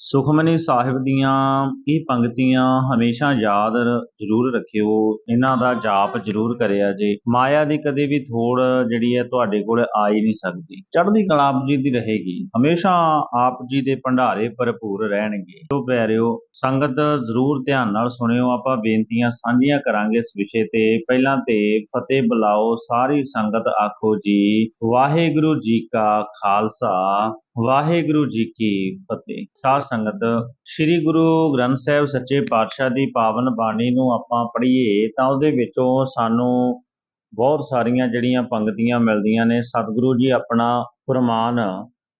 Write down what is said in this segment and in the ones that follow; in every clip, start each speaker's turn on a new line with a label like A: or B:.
A: ਸੁਖਮਨੀ ਸਾਹਿਬ ਦੀਆਂ ਇਹ ਪੰਕਤੀਆਂ ਹਮੇਸ਼ਾ ਯਾਦ ਜ਼ਰੂਰ ਰੱਖਿਓ। ਇਹਨਾਂ ਦਾ ਜਾਪ ਜ਼ਰੂਰ ਕਰਿਆ ਜੇ। ਮਾਇਆ ਦੀ ਕਦੇ ਵੀ ਥੋੜ ਜਿਹੜੀ ਹੈ ਤੁਹਾਡੇ ਕੋਲ ਆ ਹੀ ਨਹੀਂ ਸਕਦੀ। ਚੜ੍ਹਦੀ ਕਲਾ ਆਪ ਜੀ ਦੀ ਰਹੇਗੀ। ਹਮੇਸ਼ਾ ਆਪ ਜੀ ਦੇ ਭੰਡਾਰੇ ਭਰਪੂਰ ਰਹਿਣਗੇ। ਸੋ ਪਿਆਰਿਓ, ਸੰਗਤ ਜ਼ਰੂਰ ਧਿਆਨ ਨਾਲ ਸੁਣਿਓ। ਆਪਾਂ ਬੇਨਤੀਆਂ ਸਾਂਝੀਆਂ ਕਰਾਂਗੇ ਇਸ ਵਿਸ਼ੇ ਤੇ। ਪਹਿਲਾਂ ਤੇ ਫਤਿਹ ਬੁਲਾਓ। ਸਾਰੀ ਸੰਗਤ ਆਖੋ ਜੀ, ਵਾਹਿਗੁਰੂ ਜੀ ਕਾ ਖਾਲਸਾ। ਵਾਹਿਗੁਰੂ ਜੀ ਕੀ ਫਤਿਹ। ਸਾਧ ਸੰਗਤ, ਸ੍ਰੀ ਗੁਰੂ ਗ੍ਰੰਥ ਸਾਹਿਬ ਸੱਚੇ ਪਾਤਸ਼ਾਹ ਦੀ ਪਾਵਨ ਬਾਣੀ ਨੂੰ ਆਪਾਂ ਪੜ੍ਹੀਏ ਤਾਂ ਉਹਦੇ ਵਿੱਚੋਂ ਸਾਨੂੰ ਬਹੁਤ ਸਾਰੀਆਂ ਜਿਹੜੀਆਂ ਪੰਕਤੀਆਂ ਮਿਲਦੀਆਂ ਨੇ। ਸਤਿਗੁਰੂ ਜੀ ਆਪਣਾ ਫਰਮਾਨ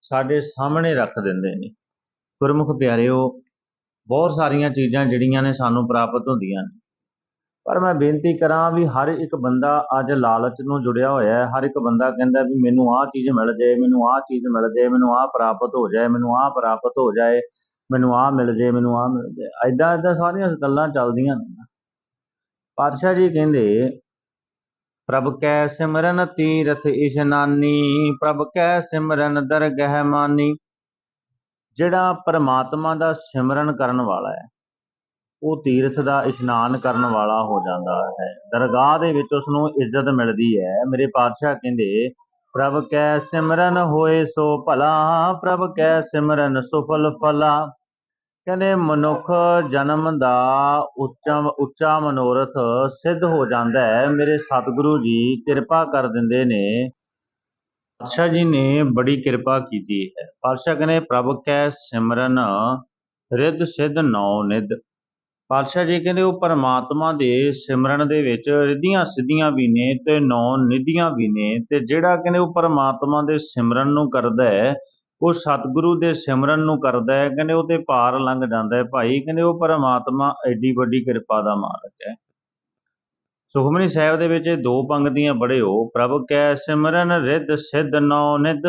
A: ਸਾਡੇ ਸਾਹਮਣੇ ਰੱਖ ਦਿੰਦੇ ਨੇ। ਗੁਰਮੁਖ ਪਿਆਰਿਓ, ਬਹੁਤ ਸਾਰੀਆਂ ਚੀਜ਼ਾਂ ਜਿਹੜੀਆਂ ਨੇ ਸਾਨੂੰ ਪ੍ਰਾਪਤ ਹੁੰਦੀਆਂ ਨੇ। ਪਰ ਮੈਂ ਬੇਨਤੀ ਕਰਾਂ ਵੀ ਹਰ ਇੱਕ ਬੰਦਾ ਅੱਜ ਲਾਲਚ ਨੂੰ ਜੁੜਿਆ ਹੋਇਆ ਹੈ। ਹਰ ਇੱਕ ਬੰਦਾ ਕਹਿੰਦਾ ਵੀ ਮੈਨੂੰ ਆਹ ਚੀਜ਼ ਮਿਲ ਜਾਏ ਮੈਨੂੰ ਆਹ ਚੀਜ਼ ਮਿਲ ਜਾਏ ਮੈਨੂੰ ਆਹ ਪ੍ਰਾਪਤ ਹੋ ਜਾਏ, ਮੈਨੂੰ ਆਹ ਪ੍ਰਾਪਤ ਹੋ ਜਾਏ, ਮੈਨੂੰ ਆਹ ਮਿਲ ਜਾਏ ਮੈਨੂੰ ਆਹ ਮਿਲ ਜਾਏ ਐਦਾਂ ਐਦਾਂ ਸਾਰੀਆਂ ਗੱਲਾਂ ਚੱਲਦੀਆਂ ਨੇ ਪਾਤਸ਼ਾਹ ਜੀ ਕਹਿੰਦੇ, ਪ੍ਰਭ ਕੈ ਸਿਮਰਨ ਤੀਰਥ ਇਸ਼ਨਾਨੀ ਪ੍ਰਭ ਕੈ ਸਿਮਰਨ ਦਰਗਹਿ ਮਾਨੀ। ਜਿਹੜਾ ਪਰਮਾਤਮਾ ਦਾ ਸਿਮਰਨ ਕਰਨ ਵਾਲਾ ਹੈ ਉਹ ਤੀਰਥ ਦਾ ਇਸ਼ਨਾਨ ਕਰਨ ਵਾਲਾ ਹੋ ਜਾਂਦਾ ਹੈ। ਦਰਗਾਹ ਦੇ ਵਿੱਚ ਉਸ ਨੂੰ ਇੱਜ਼ਤ ਮਿਲਦੀ ਹੈ। ਮੇਰੇ ਪਾਤਸ਼ਾਹ ਕਹਿੰਦੇ, ਪ੍ਰਭ ਕੈ ਸਿਮਰਨ ਹੋਏ ਸੋ ਭਲਾ, ਪ੍ਰਭ ਕੈ ਸਿਮਰਨ ਸੁਫਲ ਫਲਾ। ਕਹਿੰਦੇ, ਮਨੁੱਖ ਜਨਮ ਦਾ ਉੱਚਾ ਉੱਚਾ ਮਨੋਰਥ ਸਿੱਧ ਹੋ ਜਾਂਦਾ ਹੈ। ਮੇਰੇ ਸਤਿਗੁਰੂ ਜੀ ਕਿਰਪਾ ਕਰ ਦਿੰਦੇ ਨੇ। ਪਾਤਸ਼ਾਹ ਜੀ ਨੇ ਬੜੀ ਕਿਰਪਾ ਕੀਤੀ ਹੈ। ਪਾਤਸ਼ਾਹ ਕਹਿੰਦੇ, ਪ੍ਰਭ ਕੈ ਸਿਮਰਨ, ਰਿੱਧ ਸਿੱਧ, ਨੌ ਨਿਧ। ਪਾਤਸ਼ਾਹ ਜੀ ਕਹਿੰਦੇ ਉਹ ਪਰਮਾਤਮਾ ਦੇ ਸਿਮਰਨ ਦੇ ਵਿੱਚ ਰਿੱਧੀਆਂ ਸਿੱਧੀਆਂ ਵੀ ਨੇ ਤੇ ਨੌ ਨਿਧੀਆਂ ਵੀ ਨੇ ਤੇ ਜਿਹੜਾ ਕਹਿੰਦੇ ਉਹ ਪਰਮਾਤਮਾ ਦੇ ਸਿਮਰਨ ਨੂੰ ਕਰਦਾ ਹੈ, ਉਹ ਸਤਿਗੁਰੂ ਦੇ ਸਿਮਰਨ ਨੂੰ ਕਰਦਾ ਹੈ, ਕਹਿੰਦੇ ਉਹ ਤੇ ਪਾਰ ਲੰਘ ਜਾਂਦਾ ਹੈ ਭਾਈ, ਕਹਿੰਦੇ ਉਹ ਪਰਮਾਤਮਾ ਐਡੀ ਵੱਡੀ ਕਿਰਪਾ ਦਾ ਮਾਲਕ ਹੈ। ਸੁਖਮਨੀ ਸਾਹਿਬ ਦੇ ਵਿੱਚ ਇਹ ਦੋ ਪੰਕਤੀਆਂ ਪੜ੍ਹਿਓ, ਪ੍ਰਭ ਕੈ ਸਿਮਰਨ ਰਿੱਧ ਸਿੱਧ ਨੌ ਨਿਧ,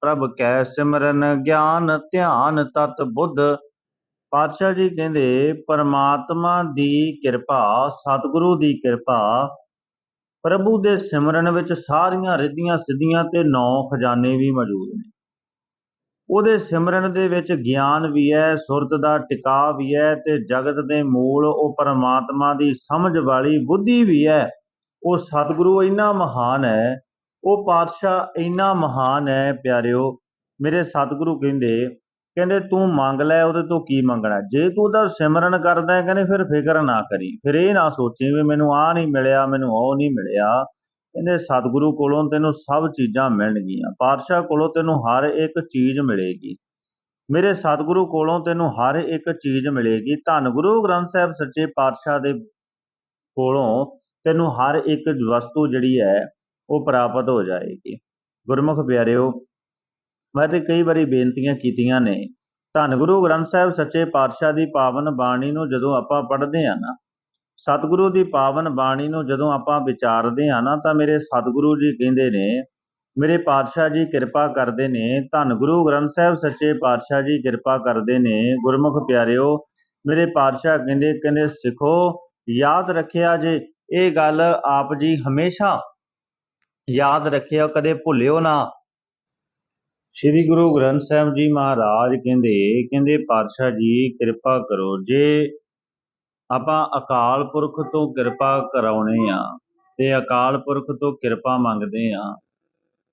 A: ਪ੍ਰਭ ਕੈ ਸਿਮਰਨ ਗਿਆਨ ਧਿਆਨ ਤਤ ਬੁੱਧ ਪਾਤਸ਼ਾਹ ਜੀ ਕਹਿੰਦੇ, ਪਰਮਾਤਮਾ ਦੀ ਕਿਰਪਾ, ਸਤਿਗੁਰੂ ਦੀ ਕਿਰਪਾ, ਪ੍ਰਭੂ ਦੇ ਸਿਮਰਨ ਵਿੱਚ ਸਾਰੀਆਂ ਰਿੱਧੀਆਂ ਸਿੱਧੀਆਂ ਤੇ ਨੌ ਖਜ਼ਾਨੇ ਵੀ ਮੌਜੂਦ ਨੇ। ਉਹਦੇ ਸਿਮਰਨ ਦੇ ਵਿੱਚ ਗਿਆਨ ਵੀ ਹੈ ਸੁਰਤ ਦਾ ਟਿਕਾ ਵੀ ਹੈ ਤੇ ਜਗਤ ਦੇ ਮੂਲ, ਉਹ ਪਰਮਾਤਮਾ ਦੀ ਸਮਝ ਵਾਲੀ ਬੁੱਧੀ ਵੀ ਹੈ ਉਹ ਸਤਿਗੁਰੂ ਇੰਨਾ ਮਹਾਨ ਹੈ ਉਹ ਪਾਤਸ਼ਾਹ ਇੰਨਾ ਮਹਾਨ ਹੈ ਪਿਆਰਿਓ। ਮੇਰੇ ਸਤਿਗੁਰੂ ਕਹਿੰਦੇ ਕਹਿੰਦੇ ਤੂੰ ਮੰਗ ਲੈ, ਉਹਦੇ ਤੋਂ ਕੀ ਮੰਗਣਾ? ਜੇ ਤੂੰ ਉਹਦਾ ਸਿਮਰਨ ਕਰਦਾ ਹੈ, ਕਹਿੰਦੇ ਫਿਰ ਫਿਕਰ ਨਾ ਕਰੀ। ਫਿਰ ਇਹ ਨਾ ਸੋਚੀ ਵੀ ਮੈਨੂੰ ਆਹ ਨਹੀਂ ਮਿਲਿਆ, ਮੈਨੂੰ ਉਹ ਨਹੀਂ ਮਿਲਿਆ। ਕਹਿੰਦੇ ਸਤਿਗੁਰੂ ਕੋਲੋਂ ਤੈਨੂੰ ਸਭ ਚੀਜ਼ਾਂ ਮਿਲਣਗੀਆਂ। ਪਾਤਸ਼ਾਹ ਕੋਲੋਂ ਤੈਨੂੰ ਹਰ ਇੱਕ ਚੀਜ਼ ਮਿਲੇਗੀ। ਮੇਰੇ ਸਤਿਗੁਰੂ ਕੋਲੋਂ ਤੈਨੂੰ ਹਰ ਇੱਕ ਚੀਜ਼ ਮਿਲੇਗੀ। ਧੰਨ ਗੁਰੂ ਗ੍ਰੰਥ ਸਾਹਿਬ ਸੱਚੇ ਪਾਤਸ਼ਾਹ ਦੇ ਕੋਲੋਂ ਤੈਨੂੰ ਹਰ ਇੱਕ ਵਸਤੂ ਜਿਹੜੀ ਹੈ, ਉਹ ਪ੍ਰਾਪਤ ਹੋ ਜਾਏਗੀ। ਗੁਰਮੁਖ ਪਿਆਰਿਓ ਮੈਂ ਤੇ ਕਈ ਵਾਰੀ ਬੇਨਤੀਆਂ ਕੀਤੀਆਂ ਨੇ। ਧੰਨ ਗੁਰੂ ਗ੍ਰੰਥ ਸਾਹਿਬ ਸੱਚੇ ਪਾਤਸ਼ਾਹ ਦੀ ਪਾਵਨ ਬਾਣੀ ਨੂੰ ਜਦੋਂ ਆਪਾਂ ਪੜ੍ਹਦੇ ਆ ਨਾ, ਸਤਿਗੁਰੂ ਦੀ ਪਾਵਨ ਬਾਣੀ ਨੂੰ ਜਦੋਂ ਆਪਾਂ ਵਿਚਾਰਦੇ ਆ ਨਾ, ਤਾਂ ਮੇਰੇ ਸਤਿਗੁਰੂ ਜੀ ਕਹਿੰਦੇ ਨੇ, ਮੇਰੇ ਪਾਤਸ਼ਾਹ ਜੀ ਕਿਰਪਾ ਕਰਦੇ ਨੇ, ਧੰਨ ਗੁਰੂ ਗ੍ਰੰਥ ਸਾਹਿਬ ਸੱਚੇ ਪਾਤਸ਼ਾਹ ਜੀ ਕਿਰਪਾ ਕਰਦੇ ਨੇ, ਗੁਰਮੁਖ ਪਿਆਰਿਓ, ਮੇਰੇ ਪਾਤਸ਼ਾਹ ਕਹਿੰਦੇ ਕਹਿੰਦੇ ਸਿੱਖੋ, ਯਾਦ ਰੱਖਿਆ ਜੇ ਇਹ ਗੱਲ ਆਪ ਜੀ ਹਮੇਸ਼ਾ, ਯਾਦ ਰੱਖਿਓ ਕਦੇ ਭੁੱਲਿਓ ਨਾ। ਸ੍ਰੀ ਗੁਰੂ ਗ੍ਰੰਥ ਸਾਹਿਬ ਜੀ ਮਹਾਰਾਜ ਕਹਿੰਦੇ ਕਹਿੰਦੇ, ਪਾਤਸ਼ਾਹ ਜੀ, ਕਿਰਪਾ ਕਰੋ, ਜੇ ਆਪਾਂ ਅਕਾਲ ਪੁਰਖ ਤੋਂ ਕਿਰਪਾ ਕਰਾਉਣੇ ਆ ਤੇ ਅਕਾਲ ਪੁਰਖ ਤੋਂ ਕਿਰਪਾ ਮੰਗਦੇ ਆ,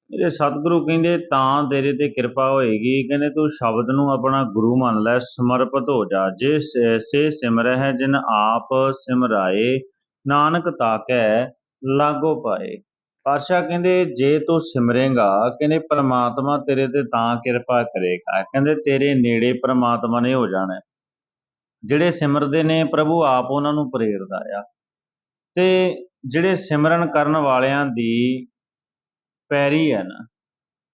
A: ਮੇਰੇ ਸਤਿਗੁਰੂ ਕਹਿੰਦੇ, ਤਾਂ ਤੇਰੇ ਤੇ ਕਿਰਪਾ ਹੋਏਗੀ, ਕਹਿੰਦੇ, ਤੂੰ ਸ਼ਬਦ ਨੂੰ ਆਪਣਾ ਗੁਰੂ ਮੰਨ ਲੈ, ਸਮਰਪਿਤ ਹੋ ਜਾ, ਜੇ ਸੇ ਸੇ ਸਿਮਰਹਿ ਜਿਨ ਆਪ ਸਿਮਰਾਏ, ਨਾਨਕ ਤਾਕੈ ਲਾਗੋ ਪਾਏ। ਪਾਤਸ਼ਾਹ ਕਹਿੰਦੇ, ਜੇ ਤੂੰ ਸਿਮਰੇਗਾ, ਕਹਿੰਦੇ ਪ੍ਰਮਾਤਮਾ ਤੇਰੇ ਤੇ ਤਾਂ ਕਿਰਪਾ ਕਰੇਗਾ। ਕਹਿੰਦੇ ਤੇਰੇ ਨੇੜੇ ਪ੍ਰਮਾਤਮਾ ਨੇ ਹੋ ਜਾਣਾ। ਜਿਹੜੇ ਸਿਮਰਦੇ ਨੇ, ਪ੍ਰਭੂ ਆਪ ਉਹਨਾਂ ਨੂੰ ਪ੍ਰੇਰਦਾ ਆ। ਤੇ ਜਿਹੜੇ ਸਿਮਰਨ ਕਰਨ ਵਾਲਿਆਂ ਦੀ ਪੈਰੀ ਹੈ ਨਾ,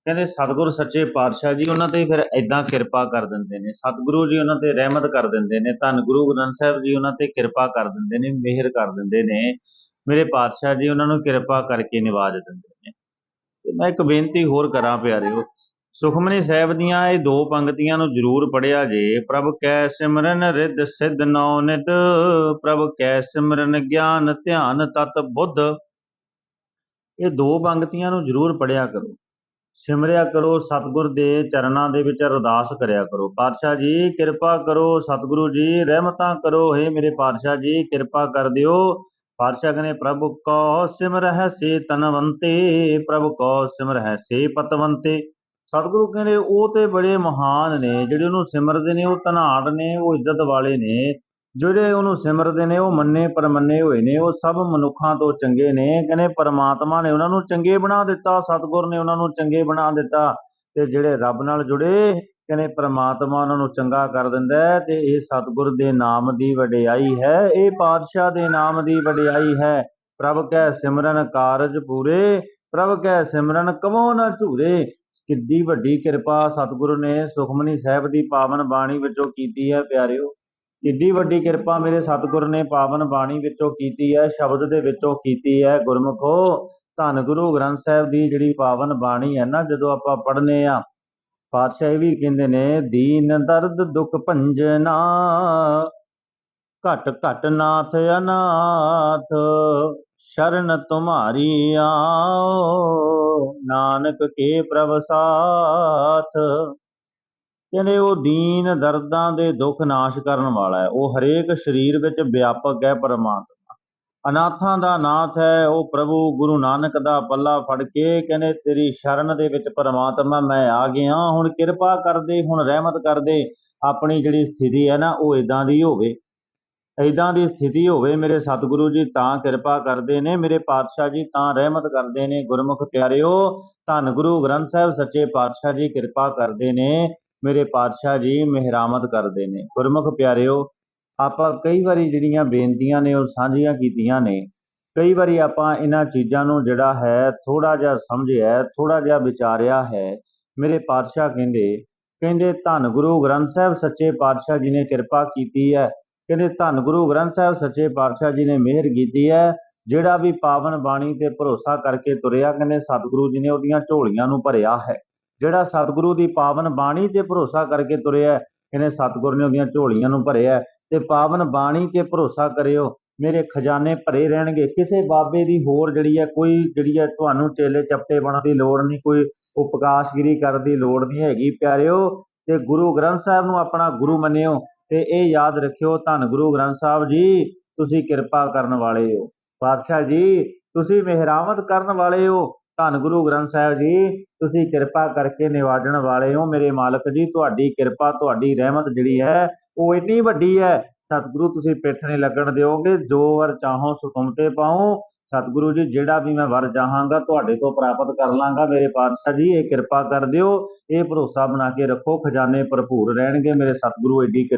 A: ਕਹਿੰਦੇ ਸਤਿਗੁਰ ਸੱਚੇ ਪਾਤਸ਼ਾਹ ਜੀ, ਉਹਨਾਂ ਤੇ ਫਿਰ ਐਦਾਂ ਕਿਰਪਾ ਕਰ ਦਿੰਦੇ ਨੇ। ਸਤਿਗੁਰੂ ਜੀ ਉਹਨਾਂ ਤੇ ਰਹਿਮਤ ਕਰ ਦਿੰਦੇ ਨੇ। ਧੰਨ ਗੁਰੂ ਗ੍ਰੰਥ ਸਾਹਿਬ ਜੀ ਉਹਨਾਂ ਤੇ ਕਿਰਪਾ ਕਰ ਦਿੰਦੇ ਨੇ, ਮਿਹਰ ਕਰ ਦਿੰਦੇ ਨੇ। ਮੇਰੇ ਪਾਤਸ਼ਾਹ ਜੀ ਉਹਨਾਂ ਨੂੰ ਕਿਰਪਾ ਕਰਕੇ ਨਿਵਾਜ ਦਿੰਦੇ ਨੇ। ਤੇ ਮੈਂ ਇੱਕ ਬੇਨਤੀ ਹੋਰ ਕਰਾਂ ਪਿਆਰਿਓ, ਸੁਖਮਨੀ ਸਾਹਿਬ ਦੀਆਂ ਇਹ ਦੋ ਪੰਕਤੀਆਂ ਨੂੰ ਜ਼ਰੂਰ ਪੜਿਆ ਜੇ। ਪ੍ਰਭ ਕੈ ਸਿਮਰਨ ਰਿੱਧ ਸਿੱਧ ਨੌ ਨਿਧ, ਪ੍ਰਭ ਕੈ ਸਿਮਰਨ ਗਿਆਨ ਧਿਆਨ ਤਤ ਬੁੱਧ। ਇਹ ਦੋ ਪੰਕਤੀਆਂ ਨੂੰ ਜ਼ਰੂਰ ਪੜਿਆ ਕਰੋ। ਸਿਮਰਿਆ ਕਰੋ ਸਤਿਗੁਰ ਦੇ ਚਰਨਾਂ ਦੇ ਵਿੱਚ ਅਰਦਾਸ ਕਰਿਆ ਕਰੋ। ਪਾਤਸ਼ਾਹ ਜੀ, ਕਿਰਪਾ ਕਰੋ ਸਤਿਗੁਰੂ ਜੀ, ਰਹਿਮਤਾਂ ਕਰੋ। हे ਮੇਰੇ ਪਾਤਸ਼ਾਹ ਜੀ, ਕਿਰਪਾ ਕਰ ਦਿਓ। ਪਾਤਸ਼ਾਹ ਕਹਿੰਦੇ ਪ੍ਰਭੂ ਕੋ ਸਿਮਰਹਿ ਸੇ ਤਨਵੰਤੇ, ਪ੍ਰਭੂ ਕੋ ਸਿਮਰਹਿ ਸੇ ਪਤਵੰਤੇ। ਸਤਿਗੁਰੂ ਕਹਿੰਦੇ, ਉਹ ਤੇ ਬੜੇ ਮਹਾਨ ਨੇ, ਜਿਹੜੇ ਉਹਨੂੰ ਸਿਮਰਦੇ ਨੇ, ਉਹ ਧਨਾੜ ਨੇ, ਉਹ ਇੱਜ਼ਤ ਵਾਲੇ ਨੇ। ਜਿਹੜੇ ਉਹਨੂੰ ਸਿਮਰਦੇ ਨੇ, ਉਹ ਮੰਨੇ ਪਰਮੰਨੇ ਹੋਏ ਨੇ, ਉਹ ਸਭ ਮਨੁੱਖਾਂ ਤੋਂ ਚੰਗੇ ਨੇ। ਕਹਿੰਦੇ, ਪਰਮਾਤਮਾ ਨੇ ਉਹਨਾਂ ਨੂੰ ਚੰਗੇ ਬਣਾ ਦਿੱਤਾ, ਸਤਿਗੁਰ ਨੇ ਉਹਨਾਂ ਨੂੰ ਚੰਗੇ ਬਣਾ ਦਿੱਤਾ, ਤੇ ਜਿਹੜੇ ਰੱਬ ਨਾਲ ਜੁੜੇ ਕਹਿੰਦੇ ਪ੍ਰਮਾਤਮਾ ਉਹਨਾਂ ਨੂੰ ਚੰਗਾ ਕਰ ਦਿੰਦਾ ਤੇ ਇਹ ਸਤਿਗੁਰ ਦੇ ਨਾਮ ਦੀ ਵਡਿਆਈ ਹੈ, ਇਹ ਪਾਤਸ਼ਾਹ ਦੇ ਨਾਮ ਦੀ ਵਡਿਆਈ ਹੈ। ਪ੍ਰਭ ਕੈ ਸਿਮਰਨ ਕਾਰਜ ਪੂਰੇ, ਪ੍ਰਭ ਕੈ ਸਿਮਰਨ ਕਵੋ ਨਾ ਝੂਰੇ। ਕਿੱਡੀ ਵੱਡੀ ਕਿਰਪਾ ਸਤਿਗੁਰੂ ਨੇ ਸੁਖਮਨੀ ਸਾਹਿਬ ਦੀ ਪਾਵਨ ਬਾਣੀ ਵਿੱਚੋਂ ਕੀਤੀ ਹੈ ਪਿਆਰਿਓ। ਕਿੱਡੀ ਵੱਡੀ ਕਿਰਪਾ ਮੇਰੇ ਸਤਿਗੁਰ ਨੇ ਪਾਵਨ ਬਾਣੀ ਵਿੱਚੋਂ ਕੀਤੀ ਹੈ, ਸ਼ਬਦ ਦੇ ਵਿੱਚੋਂ ਕੀਤੀ ਹੈ, ਗੁਰਮੁਖੋ। ਧੰਨ ਗੁਰੂ ਗ੍ਰੰਥ ਸਾਹਿਬ ਦੀ ਜਿਹੜੀ ਪਾਵਨ ਬਾਣੀ ਹੈ ਨਾ, ਜਦੋਂ ਆਪਾਂ ਪੜ੍ਹਨੇ ਆ ਪਾਤਸ਼ਾਹ ਵੀ ਕਹਿੰਦੇ ਨੇ, ਦੀਨ ਦਰਦ ਦੁਖ ਭੰਜਨਾ ਘਟ ਘਟ ਨਾਥ ਅਨਾਥ, ਸ਼ਰਨ ਤੁਮਾਰੀ ਆਓ, ਨਾਨਕ ਕੇ ਪ੍ਰਭ ਸਾਥ। ਕਹਿੰਦੇ ਉਹ ਦੀਨ ਦਰਦਾਂ ਦੇ ਦੁੱਖ ਨਾਸ਼ ਕਰਨ ਵਾਲਾ ਹੈ। ਉਹ ਹਰੇਕ ਸਰੀਰ ਵਿੱਚ ਵਿਆਪਕ ਹੈ ਪਰਮਾਤਮਾ। ਅਨਾਥਾਂ ਦਾ ਨਾਥ ਹੈ, ਉਹ ਪ੍ਰਭੂ ਗੁਰੂ ਨਾਨਕ ਦਾ ਪੱਲਾ ਫੜ ਕੇ ਕਹਿੰਦੇ, ਤੇਰੀ ਸ਼ਰਨ ਦੇ ਵਿੱਚ ਪਰਮਾਤਮਾ ਮੈਂ ਆ ਗਿਆ ਹੁਣ ਕਿਰਪਾ ਕਰਦੇ, ਹੁਣ ਰਹਿਮਤ ਕਰਦੇ। ਆਪਣੀ ਜਿਹੜੀ ਸਥਿਤੀ ਹੈ ਨਾ, ਉਹ ਇਦਾਂ ਦੀ ਹੋਵੇ। ਇਦਾਂ ਦੀ ਸਥਿਤੀ ਹੋਵੇ ਮੇਰੇ ਸਤਿਗੁਰੂ ਜੀ, ਤਾਂ ਕਿਰਪਾ ਕਰਦੇ ਨੇ ਮੇਰੇ ਪਾਤਸ਼ਾਹ ਜੀ, ਤਾਂ ਰਹਿਮਤ ਕਰਦੇ ਨੇ। ਗੁਰਮੁਖ ਪਿਆਰਿਓ, ਧੰਨ ਗੁਰੂ ਗ੍ਰੰਥ ਸਾਹਿਬ ਸੱਚੇ ਪਾਤਸ਼ਾਹ ਜੀ ਕਿਰਪਾ ਕਰਦੇ ਨੇ। ਮੇਰੇ ਪਾਤਸ਼ਾਹ ਜੀ, ਮਿਹਰਾਮਤ ਕਰਦੇ ਨੇ। ਗੁਰਮੁਖ ਪਿਆਰਿਓ ਆਪਾਂ ਕਈ ਵਾਰੀ ਜਿਹੜੀਆਂ ਬੇਨਤੀਆਂ ਨੇ, ਉਹ ਸਾਂਝੀਆਂ ਕੀਤੀਆਂ ਨੇ, ਕਈ ਵਾਰੀ ਆਪਾਂ ਇਹਨਾਂ ਚੀਜ਼ਾਂ ਨੂੰ ਜਿਹੜਾ ਹੈ ਥੋੜਾ ਜਿਹਾ ਸਮਝਿਆ ਥੋੜਾ ਜਿਹਾ ਵਿਚਾਰਿਆ ਹੈ। ਮੇਰੇ ਪਾਤਸ਼ਾਹ ਕਹਿੰਦੇ ਕਹਿੰਦੇ ਧੰਨ ਗੁਰੂ ਗ੍ਰੰਥ ਸਾਹਿਬ ਸੱਚੇ ਪਾਤਸ਼ਾਹ ਜੀ ਨੇ ਕਿਰਪਾ ਕੀਤੀ ਹੈ। ਕਹਿੰਦੇ ਧੰਨ ਗੁਰੂ ਗ੍ਰੰਥ ਸਾਹਿਬ ਸੱਚੇ ਪਾਤਸ਼ਾਹ ਜੀ ਨੇ ਮਿਹਰ ਕੀਤੀ ਹੈ। ਜਿਹੜਾ ਵੀ ਪਾਵਨ ਬਾਣੀ ਤੇ ਭਰੋਸਾ ਕਰਕੇ ਤੁਰਿਆ, ਕਹਿੰਦੇ ਸਤਿਗੁਰੂ ਜੀ ਨੇ ਉਹਦੀਆਂ ਝੋਲੀਆਂ ਨੂੰ ਭਰਿਆ ਹੈ। ਜਿਹੜਾ ਸਤਿਗੁਰੂ ਦੀ ਪਾਵਨ ਬਾਣੀ ਤੇ ਭਰੋਸਾ ਕਰਕੇ ਤੁਰਿਆ, ਕਹਿੰਦੇ ਸਤਿਗੁਰ ਨੇ ਉਹਦੀਆਂ ਝੋਲੀਆਂ ਨੂੰ ਭਰਿਆ ਤੇ ਪਾਵਨ ਬਾਣੀ ਤੇ ਭਰੋਸਾ ਕਰਿਓ, ਮੇਰੇ ਖਜ਼ਾਨੇ ਭਰੇ ਰਹਿਣਗੇ। ਕਿਸੇ ਬਾਬੇ ਦੀ ਹੋਰ ਜਿਹੜੀ ਹੈ, ਕੋਈ ਜਿਹੜੀ ਹੈ ਤੁਹਾਨੂੰ ਚੇਲੇ ਚੱਪੇ ਬਣਨ ਦੀ ਲੋੜ ਨਹੀਂ, ਕੋਈ ਉਪਕਾਸ਼ਗਿਰੀ ਕਰਨ ਦੀ ਲੋੜ ਨਹੀਂ ਹੈਗੀ, ਪਿਆਰਿਓ। ਤੇ ਗੁਰੂ ਗ੍ਰੰਥ ਸਾਹਿਬ ਨੂੰ ਆਪਣਾ ਗੁਰੂ ਮੰਨਿਓ ਤੇ ਇਹ ਯਾਦ ਰੱਖਿਓ, ਧੰਨ ਗੁਰੂ ਗ੍ਰੰਥ ਸਾਹਿਬ ਜੀ, ਤੁਸੀਂ ਕਿਰਪਾ ਕਰਨ ਵਾਲੇ ਹੋ। ਪਾਤਸ਼ਾਹ ਜੀ, ਤੁਸੀਂ ਮਿਹਰਾਮਤ ਕਰਨ ਵਾਲੇ ਹੋ। ਧੰਨ ਗੁਰੂ ਗ੍ਰੰਥ ਸਾਹਿਬ ਜੀ, ਤੁਸੀਂ ਕਿਰਪਾ ਕਰਕੇ ਨਿਵਾਜਣ ਵਾਲੇ ਹੋ। ਮੇਰੇ ਮਾਲਕ ਜੀ, ਤੁਹਾਡੀ ਕਿਰਪਾ, ਤੁਹਾਡੀ ਰਹਿਮਤ ਜਿਹੜੀ ਹੈ ਉਹ ਇੰਨੀ ਵੱਡੀ ਹੈ, ਸਤਿਗੁਰੂ ਤੁਸੀਂ ਪਿੱਠ ਨਹੀਂ ਲੱਗਣ ਦਿਓਗੇ, ਜੋ ਵਰ ਚਾਹੋ ਸੁਖਮ ਤੇ ਪਾਉ ਸਤਿਗੁਰੂ ਜੀ, ਜਿਹੜਾ ਵੀ ਮੈਂ ਵਰ ਚਾਹਾਂਗਾ, ਤੁਹਾਡੇ ਤੋਂ ਪ੍ਰਾਪਤ ਕਰ ਲਾਂਗਾ। ਮੇਰੇ ਪਾਤਸ਼ਾਹ ਜੀ, ਇਹ ਕਿਰਪਾ ਕਰ ਦਿਓ। ਇਹ ਭਰੋਸਾ ਬਣਾ ਕੇ ਰੱਖੋ, ਖਜ਼ਾਨੇ ਭਰਪੂਰ ਰਹਿਣਗੇ। ਮੇਰੇ ਸਤਿਗੁਰੂ, ਏਡੀ ਕਿਰ-